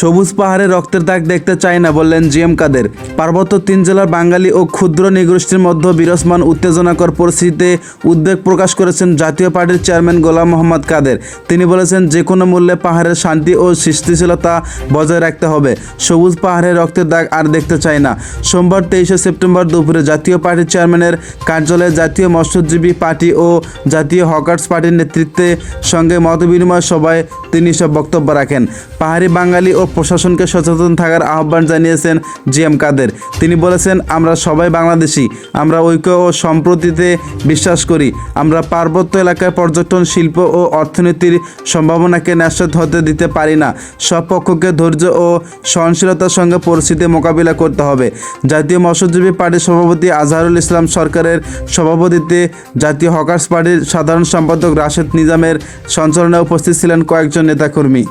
সবুজ পাহাড়ে রক্তের দাগ দেখতে চাই না বললেন জিএম কাদের। পার্বত্য তিন জেলার বাঙালি ও ক্ষুদ্র নৃগোষ্ঠীর মধ্যে বিরসমান উত্তেজনাকর পরিস্থিতিতে উদ্বেগ প্রকাশ করেছেন জাতীয় পার্টির চেয়ারম্যান গোলাম মোহাম্মদ কাদের। তিনি বলেছেন, যে কোনো মূল্যে পাহাড়ের শান্তি ও সৃষ্টিশীলতা বজায় রাখতে হবে। সবুজ পাহাড়ে রক্তের দাগ আর দেখতে চাই না। সোমবার তেইশে সেপ্টেম্বর দুপুরে জাতীয় পার্টির চেয়ারম্যানের কার্যালয়ে জাতীয় মৎস্যজীবী পার্টি ও জাতীয় হকার্স পার্টির নেতৃত্বে সঙ্গে মতবিনিময় সভায় তিনি সব বক্তব্য রাখেন। পাহাড়ি বাঙালি ও প্রশাসনকে সচেতন থাকার আহ্বান জানিয়েছেন জি এম কাদের। তিনি বলেছেন, আমরা সবাই বাংলাদেশি। আমরা ঐক্য ও সম্প্রতিতে বিশ্বাস করি। আমরা পার্বত্য এলাকায় পর্যটন, শিল্প ও অর্থনীতির সম্ভাবনাকে ন্যাসত হতে দিতে পারি না। সব পক্ষকে ধৈর্য ও সহনশীলতার সঙ্গে পরিস্থিতি মোকাবিলা করতে হবে। জাতীয় মৎস্যজীবী পার্টির সভাপতি আজহারুল ইসলাম সরকারের সভাপতিত্বে জাতীয় হকার্স পার্টির সাধারণ সম্পাদক রাশেদ নিজামের সঞ্চালনায় উপস্থিত ছিলেন কয়েকজন নেতাকর্মী।